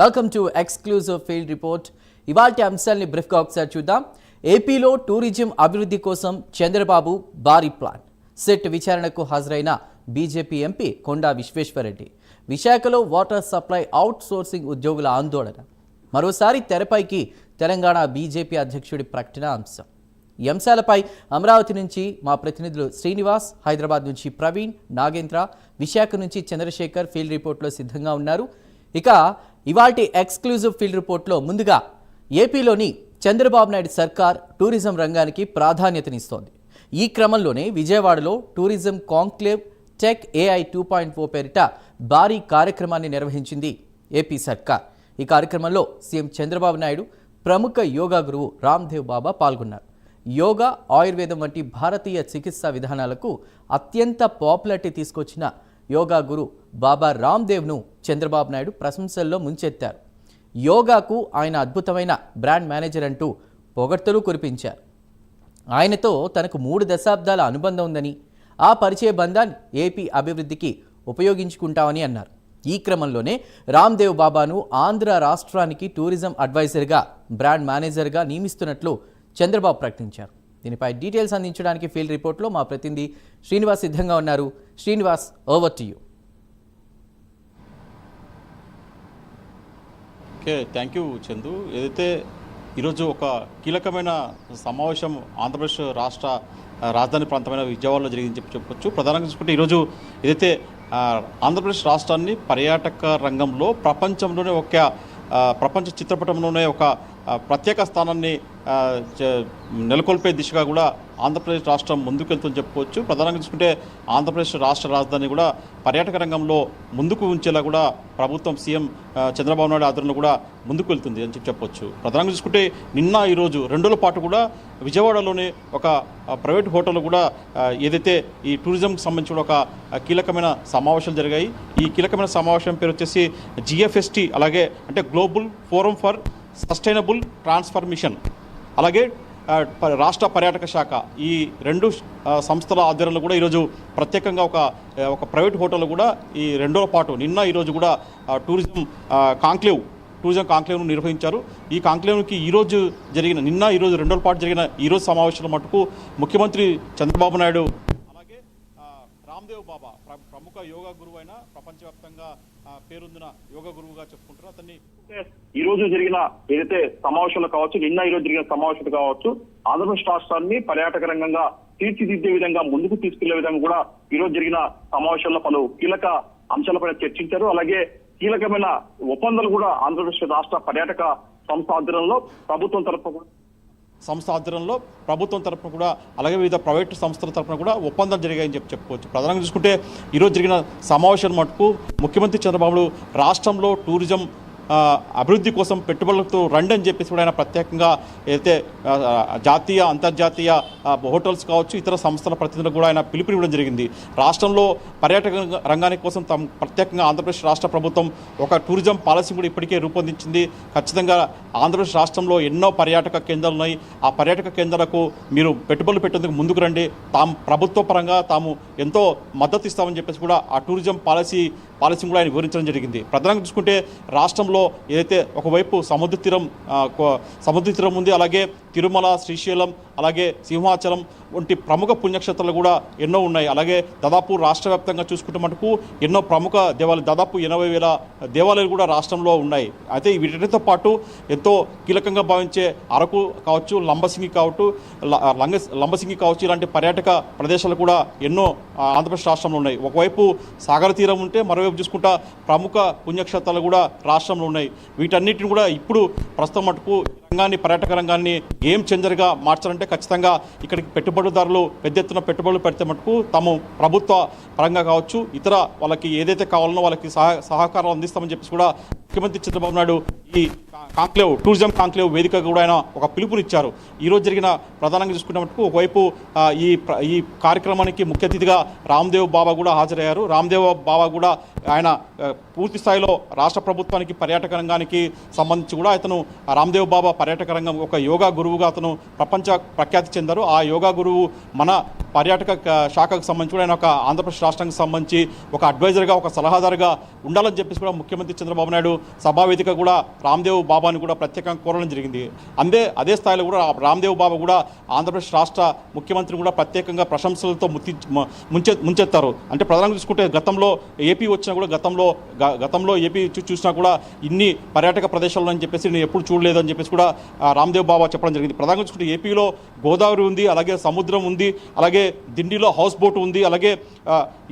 Welcome to exclusive field report ఇవాల్టి అంశాల్ని బ్రీఫ్గా ఒకసారి చూద్దాం. ఏపీలో టూరిజం అభివృద్ధి కోసం చంద్రబాబు భారీ ప్లాన్. సెట్ విచారణకు హాజరైన బీజేపీ ఎంపీ కొండా విశ్వేశ్వరరెడ్డి. విశాఖలో వాటర్ సప్లై అవుట్ సోర్సింగ్ ఉద్యోగుల ఆందోళన. మరోసారి తెరపైకి తెలంగాణ బీజేపీ అధ్యక్షుడి ప్రకటన అంశం. ఈ అంశాలపై అమరావతి నుంచి మా ప్రతినిధులు శ్రీనివాస్ హైదరాబాద్ నుంచి ప్రవీణ్ నాగేంద్ర విశాఖ నుంచి చంద్రశేఖర్ ఫీల్డ్ రిపోర్ట్లో సిద్ధంగా ఉన్నారు. ఇక ఇవాల్టి ఎక్స్క్లూజివ్ ఫీల్డ్ రిపోర్ట్లో ముందుగా ఏపీలోని చంద్రబాబు నాయుడు సర్కార్ టూరిజం రంగానికి ప్రాధాన్యతనిస్తోంది. ఈ క్రమంలోనే విజయవాడలో tourism conclave tech AI two point four పేరిట భారీ కార్యక్రమాన్ని నిర్వహించింది ఏపీ సర్కార్. ఈ కార్యక్రమంలో సీఎం చంద్రబాబు నాయుడు ప్రముఖ యోగా గురువు రామ్దేవ్ బాబా పాల్గొన్నారు. యోగా ఆయుర్వేదం వంటి భారతీయ చికిత్సా విధానాలకు అత్యంత పాపులారిటీ తీసుకొచ్చిన యోగా గురు బాబా రామ్దేవ్ను చంద్రబాబు నాయుడు ప్రశంసల్లో ముంచెత్తారు. యోగాకు ఆయన అద్భుతమైన బ్రాండ్ మేనేజర్ అంటూ పొగడ్తలు కురిపించారు. ఆయనతో తనకు మూడు దశాబ్దాల అనుబంధం ఉందని ఆ పరిచయ బంధాన్ని ఏపీ అభివృద్ధికి ఉపయోగించుకుంటామని అన్నారు. ఈ క్రమంలోనే రామ్దేవ్ బాబాను ఆంధ్ర రాష్ట్రానికి టూరిజం అడ్వైజర్గా బ్రాండ్ మేనేజర్గా నియమిస్తున్నట్లు చంద్రబాబు ప్రకటించారు. దీనిపై డీటెయిల్స్ అందించడానికి ఫీల్డ్ రిపోర్ట్లో మా ప్రతినిధి శ్రీనివాస్ సిద్ధంగా ఉన్నారు. Srinivas over to you okay thank you Chandu. ఏదైతే ఈరోజు ఒక కీలకమైన సమావేశం ఆంధ్రప్రదేశ్ రాష్ట్ర రాజధాని ప్రాంతమైన విజయవాడలో జరిగింది చెప్పి చెప్పొచ్చు. ప్రధానంగా చూసుకుంటే ఈరోజు ఏదైతే ఆంధ్రప్రదేశ్ రాష్ట్రాన్ని పర్యాటక రంగంలో ప్రపంచంలోనే ఒక ప్రపంచ చిత్రపటంలోనే ఒక ప్రత్యేక స్థానాన్ని నెలకొల్పే దిశగా కూడా ఆంధ్రప్రదేశ్ రాష్ట్రం ముందుకెళ్తుందని చెప్పుకోవచ్చు. ప్రధానంగా చూసుకుంటే ఆంధ్రప్రదేశ్ రాష్ట్ర రాజధాని కూడా పర్యాటక రంగంలో ముందుకు ఉంచేలా కూడా ప్రభుత్వం సీఎం చంద్రబాబు నాయుడు ఆధ్వర్యంలో కూడా ముందుకు వెళ్తుంది అని చెప్పి చెప్పొచ్చు. ప్రధానంగా చూసుకుంటే నిన్న ఈరోజు రెండుల పాటు కూడా విజయవాడలోని ఒక ప్రైవేట్ హోటల్ కూడా ఏదైతే ఈ టూరిజంకి సంబంధించిన ఒక కీలకమైన సమావేశాలు జరిగాయి. ఈ కీలకమైన సమావేశం పేరు వచ్చేసి జిఎఫ్ఎస్టి అలాగే అంటే global forum for sustainable transformation. అలాగే రాష్ట్ర పర్యాటక శాఖ ఈ రెండు సంస్థల ఆధ్వర్యంలో కూడా ఈరోజు ప్రత్యేకంగా ఒక ఒక ప్రైవేట్ హోటల్ కూడా ఈ రెండో పాటు నిన్న ఈరోజు కూడా టూరిజం కాంక్లేవ్ టూరిజం కాంక్లేవ్ను నిర్వహించారు. ఈ కాంక్లేవ్కి ఈరోజు జరిగిన నిన్న ఈరోజు రెండో పాటు జరిగిన ఈరోజు సమావేశంలో మటుకు ముఖ్యమంత్రి చంద్రబాబు నాయుడు అలాగే రామ్దేవ్ బాబా ప్ర- ప్రముఖ యోగా గురువు అయిన ప్రపంచవ్యాప్తంగా పేరుందిన యోగ గురువుగా చెప్పుకుంటారు. అతన్ని ఈ రోజు జరిగిన ఏదైతే సమావేశంలో కావచ్చు నిన్న ఈ రోజు జరిగిన సమావేశాలు కావచ్చు ఆంధ్రప్రదేశ్ రాష్ట్రాన్ని పర్యాటక రంగంగా తీర్చిదిద్దే విధంగా ముందుకు తీసుకెళ్ళే విధంగా కూడా ఈ రోజు జరిగిన సమావేశంలో పలు కీలక అంశాలపై చర్చించారు. అలాగే కీలకమైన ఒప్పందాలు కూడా ఆంధ్రప్రదేశ్ రాష్ట్ర పర్యాటక సంస్థ ఆధ్వర్యంలో ప్రభుత్వం తరఫున కూడా సంస్థ ఆధ్వర్యంలో ప్రభుత్వం తరఫున కూడా అలాగే వివిధ ప్రైవేటు సంస్థల తరఫున కూడా ఒప్పందాలు జరిగాయని చెప్పి చెప్పుకోవచ్చు. ప్రధానంగా చూసుకుంటే ఈరోజు జరిగిన సమావేశం మటుకు ముఖ్యమంత్రి చంద్రబాబు రాష్ట్రంలో టూరిజం అభివృద్ధి కోసం పెట్టుబడులతో రండి అని చెప్పేసి కూడా ఆయన ప్రత్యేకంగా అయితే జాతీయ అంతర్జాతీయ హోటల్స్ కావచ్చు ఇతర సంస్థల ప్రతినిధులకు కూడా ఆయన పిలుపునివ్వడం జరిగింది. రాష్ట్రంలో పర్యాటక రంగానికి కోసం తమ ప్రత్యేకంగా ఆంధ్రప్రదేశ్ రాష్ట్ర ప్రభుత్వం ఒక టూరిజం పాలసీ కూడా ఇప్పటికే రూపొందించింది. ఖచ్చితంగా ఆంధ్రప్రదేశ్ రాష్ట్రంలో ఎన్నో పర్యాటక కేంద్రాలు ఉన్నాయి. ఆ పర్యాటక కేంద్రాలకు మీరు పెట్టుబడులు పెట్టేందుకు ముందుకు రండి. తాము ప్రభుత్వ పరంగా తాము ఎంతో మద్దతు ఇస్తామని చెప్పేసి కూడా ఆ టూరిజం పాలసీ ఆలస్యం కూడా ఆయన వివరించడం జరిగింది. ప్రధానంగా చూసుకుంటే రాష్ట్రంలో ఏదైతే ఒకవైపు సముద్ర తీరం సముద్ర తీరం ఉంది అలాగే తిరుమల శ్రీశైలం అలాగే సింహాచలం వంటి ప్రముఖ పుణ్యక్షేత్రాలు కూడా ఎన్నో ఉన్నాయి. అలాగే దాదాపు రాష్ట్ర వ్యాప్తంగా చూసుకుంటే మటుకు ఎన్నో ప్రముఖ దేవాలయాలు దాదాపు ఎనభై వేల దేవాలయాలు కూడా రాష్ట్రంలో ఉన్నాయి. అయితే వీటితో పాటు ఎంతో కీలకంగా భావించే అరకు కావచ్చు లంబసింగి కావచ్చు లంగ లంబసింగి కావచ్చు ఇలాంటి పర్యాటక ప్రదేశాలు కూడా ఎన్నో ఆంధ్రప్రదేశ్ రాష్ట్రంలో ఉన్నాయి. ఒకవైపు సాగర తీరం ఉంటే మరోవైపు చూసుకుంటా ప్రముఖ పుణ్యక్షేత్రాలు కూడా రాష్ట్రంలో ఉన్నాయి. వీటన్నిటిని కూడా ఇప్పుడు ప్రస్తుతం మటుకు రంగాన్ని పర్యాటక రంగాన్ని గేమ్ చేంజర్గా మార్చాలంటే ఖచ్చితంగా ఇక్కడికి పెట్టుబడిదారులు పెద్ద ఎత్తున పెట్టుబడులు పెడితే మటుకు తాము ప్రభుత్వ పరంగా కావచ్చు ఇతర వాళ్ళకి ఏదైతే కావాలనో వాళ్ళకి సహ సహకారం అందిస్తామని చెప్పేసి కూడా ముఖ్యమంత్రి చంద్రబాబు నాయుడు ఈ కాంక్లేవ్ టూరిజం కాంక్లేవ్ వేదిక కూడా ఆయన ఒక పిలుపునిచ్చారు ఈరోజు జరిగిన ప్రధానంగా చూసుకున్న మటుకు ఒకవైపు ఈ ఈ కార్యక్రమానికి ముఖ్య అతిథిగా రామ్దేవ్ బాబా కూడా హాజరయ్యారు. రామ్దేవ్ బాబా కూడా ఆయన పూర్తి స్థాయిలో రాష్ట్ర ప్రభుత్వానికి పర్యాటక రంగానికి సంబంధించి కూడా అతను ఆ రామ్దేవ్ బాబా పర్యాటక రంగం ఒక యోగా గురువుగా అతను ప్రపంచ ప్రఖ్యాతి చెందారు. ఆ యోగా గురువు మన పర్యాటక శాఖకు సంబంధించి కూడా ఆయన ఒక ఆంధ్రప్రదేశ్ రాష్ట్రానికి సంబంధించి ఒక అడ్వైజర్గా ఒక సలహాదారుగా ఉండాలని చెప్పేసి కూడా ముఖ్యమంత్రి చంద్రబాబు నాయుడు సభావేదిక కూడా రామ్దేవ్ బాబాని కూడా ప్రత్యేకంగా కోరడం జరిగింది. అందే అదే స్థాయిలో కూడా రామ్దేవ్ బాబా కూడా ఆంధ్రప్రదేశ్ రాష్ట్ర ముఖ్యమంత్రిని కూడా ప్రత్యేకంగా ప్రశంసలతో ముత్తి ముంచె ముంచెత్తారు. అంటే ప్రధానంగా చూసుకుంటే గతంలో ఏపీ వచ్చినా కూడా గతంలో గ- గతంలో ఏపీ చూసినా కూడా ఇన్ని పర్యాటక ప్రదేశాలు అని చెప్పేసి నేను ఎప్పుడు చూడలేదు అని చెప్పేసి కూడా రామ్దేవ్ బాబా చెప్పడం జరిగింది. ప్రధానంగా చూసుకుంటే ఏపీలో గోదావరి ఉంది అలాగే సముద్రం ఉంది అలాగే దిండిలో హౌస్ బోట్ ఉంది అలాగే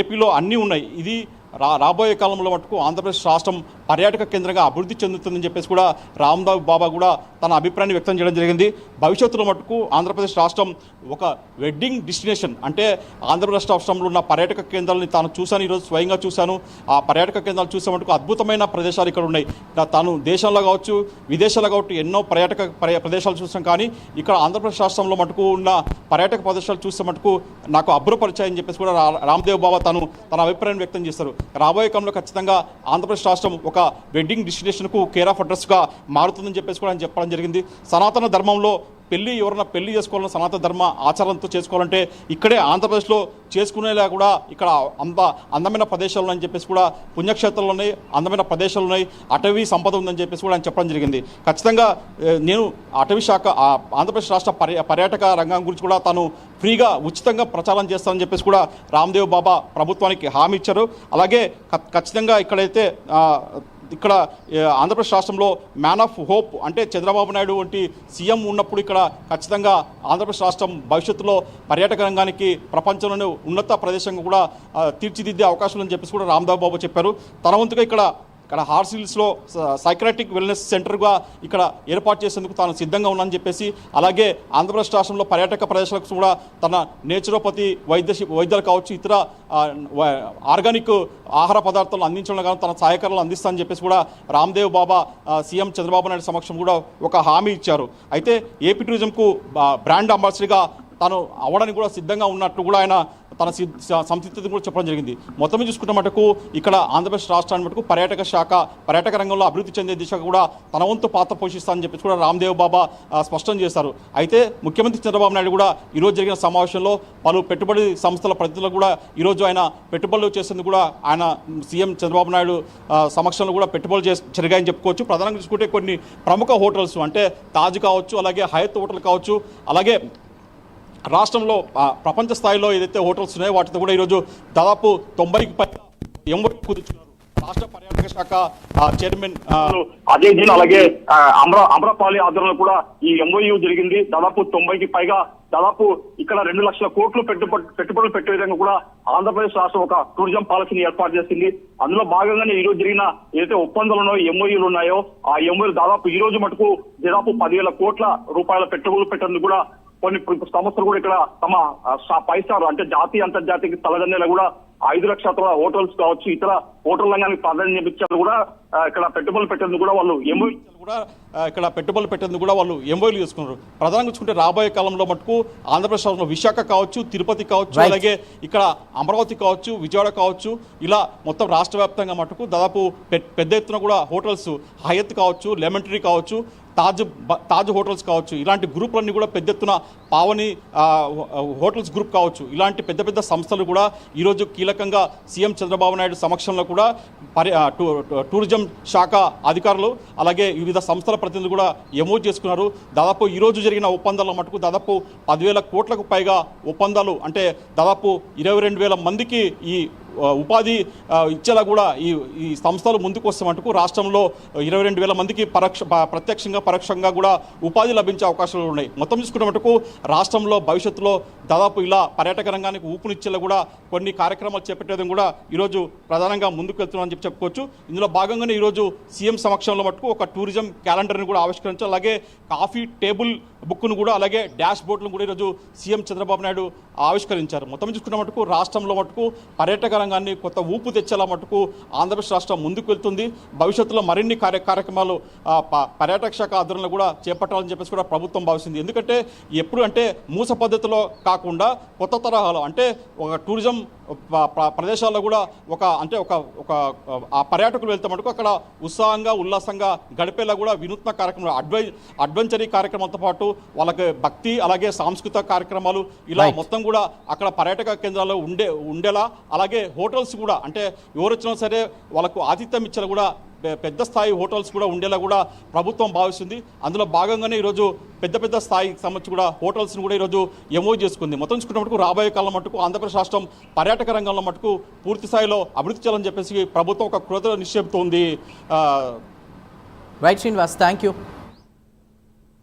ఏపీలో అన్నీ ఉన్నాయి. ఇది రా రాబోయే కాలంలో మటుకు ఆంధ్రప్రదేశ్ రాష్ట్రం పర్యాటక కేంద్రంగా అభివృద్ధి చెందుతుందని చెప్పేసి కూడా రామ్దావ్ బాబా కూడా తన అభిప్రాయాన్ని వ్యక్తం చేయడం జరిగింది. భవిష్యత్తులో మటుకు ఆంధ్రప్రదేశ్ రాష్ట్రం ఒక వెడ్డింగ్ డెస్టినేషన్ అంటే ఆంధ్రప్రదేశ్ రాష్ట్రంలో ఉన్న పర్యాటక కేంద్రాలని తాను చూశాను ఈరోజు స్వయంగా చూశాను. ఆ పర్యాటక కేంద్రాలు చూసే మటుకు అద్భుతమైన ప్రదేశాలు ఇక్కడ ఉన్నాయి. తాను దేశంలో కావచ్చు విదేశాల్లో కావచ్చు ఎన్నో పర్యాటక ప్రదేశాలు చూసాం కానీ ఇక్కడ ఆంధ్రప్రదేశ్ రాష్ట్రంలో మటుకు ఉన్న పర్యాటక ప్రదేశాలు చూస్తే మటుకు నాకు అభ్రపరిచాయని చెప్పేసి కూడా రా- రామ్దేవ్ బాబా తను తన అభిప్రాయం వ్యక్తం చేస్తారు రాబోయే కాలంలో ఖచ్చితంగా ఆంధ్రప్రదేశ్ రాష్ట్రం ఒక ఒక వెడ్డింగ్ డెస్టినేషన్కు కేర్ ఆఫ్ అడ్రస్గా మారుతుందని చెప్పేసి కూడా ఆయన చెప్పడం జరిగింది. సనాతన ధర్మంలో పెళ్ళి ఎవరైనా పెళ్ళి చేసుకోవాలన్న సనాతన ధర్మ ఆచారంతో చేసుకోవాలంటే ఇక్కడే ఆంధ్రప్రదేశ్లో చేసుకునేలా కూడా ఇక్కడ అంత అందమైన ప్రదేశాలు ఉన్నాయని చెప్పేసి కూడా పుణ్యక్షేత్రాలు ఉన్నాయి అందమైన ప్రదేశాలు ఉన్నాయి అటవీ సంపద ఉందని చెప్పేసి కూడా ఆయన చెప్పడం జరిగింది. ఖచ్చితంగా నేను అటవీ శాఖ ఆంధ్రప్రదేశ్ రాష్ట్ర పర్య పర్యాటక రంగం గురించి కూడా తాను ఫ్రీగా ఉచితంగా ప్రచారం చేస్తానని చెప్పేసి కూడా రామ్దేవ్ బాబా ప్రభుత్వానికి హామీ ఇచ్చారు. అలాగే ఖచ్చితంగా ఇక్కడైతే ఇక్కడ ఆంధ్రప్రదేశ్ రాష్ట్రంలో మ్యాన్ ఆఫ్ హోప్ అంటే చంద్రబాబు నాయుడు వంటి సీఎం ఉన్నప్పుడు ఇక్కడ ఖచ్చితంగా ఆంధ్రప్రదేశ్ రాష్ట్రం భవిష్యత్తులో పర్యాటక రంగానికి ప్రపంచంలోనే ఉన్నత ప్రదేశంగా కూడా తీర్చిదిద్దే అవకాశం ఉందని చెప్పేసి కూడా రామ్దేవ్ బాబు చెప్పారు. తన వంతుగా ఇక్కడ ఇక్కడ హార్స్ హిల్స్లో సైక్రాటిక్ వెల్నెస్ సెంటర్గా ఇక్కడ ఏర్పాటు చేసేందుకు తాను సిద్ధంగా ఉన్నానని చెప్పేసి అలాగే ఆంధ్రప్రదేశ్ రాష్ట్రంలో పర్యాటక ప్రదేశాలకు కూడా తన నేచురోపతి వైద్య వైద్యాలు కావచ్చు ఇతర ఆర్గానిక్ ఆహార పదార్థాలు అందించడం కానీ తన సహకారాలు అందిస్తానని చెప్పేసి కూడా రామ్దేవ్ బాబా సీఎం చంద్రబాబు నాయుడు సమక్షం కూడా ఒక హామీ ఇచ్చారు. అయితే ఏపీ టూరిజంకు బ్రాండ్ అంబాసిడర్గా తాను అవ్వడానికి కూడా సిద్ధంగా ఉన్నట్టు కూడా ఆయన తన సి- కూడా చెప్పడం జరిగింది. మొత్తం చూసుకున్న చూసుకుంటే మటుకు ఇక్కడ ఆంధ్రప్రదేశ్ రాష్ట్రాన్ని మటుకు పర్యాటక శాఖ పర్యాటక రంగంలో అభివృద్ధి చెందే దిశగా కూడా తన వంతు పాత్ర పోషిస్తానని చెప్పేసి కూడా రామ్దేవ్ బాబా స్పష్టం చేశారు. అయితే ముఖ్యమంత్రి చంద్రబాబు నాయుడు కూడా ఈరోజు జరిగిన సమావేశంలో పలు పెట్టుబడి సంస్థల ప్రతినిధులకు కూడా ఈరోజు ఆయన పెట్టుబడులు చేసేందుకు కూడా ఆయన సీఎం చంద్రబాబు నాయుడు సమక్షంలో కూడా పెట్టుబడులు చేసి జరిగాయని చెప్పుకోవచ్చు. ప్రధానంగా చూసుకుంటే కొన్ని ప్రముఖ హోటల్స్ అంటే తాజ్ కావచ్చు అలాగే హయత్ హోటల్ కావచ్చు అలాగే రాష్ట్రంలో ఆ, ప్రపంచ స్థాయిలో ఏదైతే హోటల్స్ ఉన్నాయో వాటితో కూడా ఈరోజు దాదాపు తొంభైకి పైగా ఎంఓయూ కుదుర్చున్నారు. రాష్ట్ర పర్యాటక శాఖ చైర్మన్ అదే దీని అలాగే ఆ, అమర ఆధ్వర్యంలో కూడా ఈ ఎంఓయూ జరిగింది. దాదాపు తొంభైకి పైగా దాదాపు ఇక్కడ రెండు లక్షల కోట్లు పెట్టుబడి పెట్టుబడులు పెట్టే విధంగా కూడా ఆంధ్రప్రదేశ్ రాష్ట్రం ఒక టూరిజం పాలసీని ఏర్పాటు చేసింది. అందులో భాగంగానే ఈ రోజు జరిగిన ఏదైతే ఒప్పందాలు ఉన్నాయో ఎంఓయూలు ఉన్నాయో ఆ ఎంఓయూలు దాదాపు ఈ రోజు మటుకు దాదాపు పదివేల కోట్ల రూపాయల పెట్టుబడులు పెట్టేందుకు కూడా కొన్ని సంస్థలు కూడా ఇక్కడ తమ పైసారు అంటే జాతీయ అంతర్జాతీయ తలదన్నేలా కూడా ఐదు లక్షల హోటల్స్ కావచ్చు ఇతర హోటల్ రంగానికి ప్రాధాన్యం ఇచ్చారు కూడా ఇక్కడ పెట్టుబడులు పెట్టేందుకు కూడా వాళ్ళు ఎంఓయూ కూడా ఇక్కడ పెట్టుబడులు పెట్టేందుకు కూడా వాళ్ళు ఎంఓలు చేసుకున్నారు ప్రధానంగా చూసుకుంటే రాబోయే కాలంలో మటుకు ఆంధ్రప్రదేశ్ రాష్ట్రంలో విశాఖ కావచ్చు తిరుపతి కావచ్చు. అలాగే ఇక్కడ అమరావతి కావచ్చు విజయవాడ కావచ్చు ఇలా మొత్తం రాష్ట్ర వ్యాప్తంగా మటుకు దాదాపు పెద్ద ఎత్తున కూడా హోటల్స్ హయత్ కావచ్చు లెమన్ ట్రీ కావచ్చు తాజ్ తాజ్ హోటల్స్ కావచ్చు ఇలాంటి గ్రూపులన్నీ కూడా పెద్ద ఎత్తున పావని హోటల్స్ గ్రూప్ కావచ్చు. ఇలాంటి పెద్ద పెద్ద సంస్థలు కూడా ఈరోజు కీలకంగా సీఎం చంద్రబాబు నాయుడు సమక్షంలో కూడా పరి టూ- టూరిజం శాఖ అధికారులు అలాగే వివిధ సంస్థల ప్రతినిధులు కూడా ఎమోజ్ చేసుకున్నారు. దాదాపు ఈరోజు జరిగిన ఒప్పందాల మటుకు దాదాపు పదివేల కోట్లకు పైగా ఒప్పందాలు అంటే దాదాపు ఇరవై రెండు వేల మందికి ఈ ఉపాధి ఇచ్చేలా కూడా ఈ ఈ సంస్థలు ముందుకు వస్తే మటుకు రాష్ట్రంలో ఇరవై రెండు వేల మందికి పరోక్ష ప్రత్యక్షంగా పరోక్షంగా కూడా ఉపాధి లభించే అవకాశాలు ఉన్నాయి. మొత్తం చూసుకున్న మటుకు రాష్ట్రంలో భవిష్యత్తులో దాదాపు ఇలా పర్యాటక రంగానికి ఊపునిచ్చేలా కూడా కొన్ని కార్యక్రమాలు చేపట్టేది కూడా ఈరోజు ప్రధానంగా ముందుకు వెళ్తున్నామని చెప్పి చెప్పుకోవచ్చు. ఇందులో భాగంగానే ఈరోజు సీఎం సమక్షంలో మటుకు ఒక టూరిజం క్యాలెండర్ని కూడా ఆవిష్కరించారు. అలాగే కాఫీ టేబుల్ బుక్ను కూడా అలాగే డాష్ బోర్డును కూడా ఈరోజు సీఎం చంద్రబాబు నాయుడు ఆవిష్కరించారు. మొత్తం చూసుకున్న మటుకు రాష్ట్రంలో మటుకు పర్యాటక రంగాన్ని కొత్త ఊపు తెచ్చేలా మటుకు ఆంధ్రప్రదేశ్ రాష్ట్రం ముందుకు వెళ్తుంది భవిష్యత్తులో మరిన్ని కార్య కార్యక్రమాలు పర్యాటక శాఖ ఆధ్వర్యంలో కూడా చేపట్టాలని చెప్పేసి కూడా ప్రభుత్వం భావిస్తుంది ఎందుకంటే ఎప్పుడు అంటే మూస పద్ధతిలో కాకుండా కొత్త తరహాలో అంటే ఒక టూరిజం ప్రదేశాల్లో కూడా ఒక అంటే ఒక ఒక ఆ పర్యాటకులు వెళ్తే మటుకు అక్కడ ఉత్సాహంగా ఉల్లాసంగా గడిపేలా కూడా వినూత్న కార్యక్రమాలు అడ్వై అడ్వెంచరీ కార్యక్రమంతో పాటు వాళ్ళకి భక్తి అలాగే సాంస్కృతిక కార్యక్రమాలు ఇలా. మొత్తం కూడా అక్కడ పర్యాటక కేంద్రాల్లో ఉండే ఉండేలా అలాగే హోటల్స్ కూడా అంటే ఎవరు వచ్చినా సరే వాళ్ళకు ఆతిథ్యం ఇచ్చేలా కూడా పెద్ద స్థాయి హోటల్స్ కూడా ఉండేలా కూడా ప్రభుత్వం భావిస్తుంది. అందులో భాగంగానే ఈరోజు పెద్ద పెద్ద స్థాయికి సంబంధించి కూడా హోటల్స్ని కూడా ఈరోజు ఎమోవ్ చేసుకుంది. మొత్తం చూసుకున్న మటుకు రాబోయే కాలం మటుకు ఆంధ్రప్రదేశ్ రాష్ట్రం పర్యాటక రంగంలో మటుకు పూర్తి స్థాయిలో అభివృద్ధి చేయాలని చెప్పేసి ప్రభుత్వం ఒక కృత నిశ్చయంతో రైట్ శ్రీనివాస్ థ్యాంక్ యూ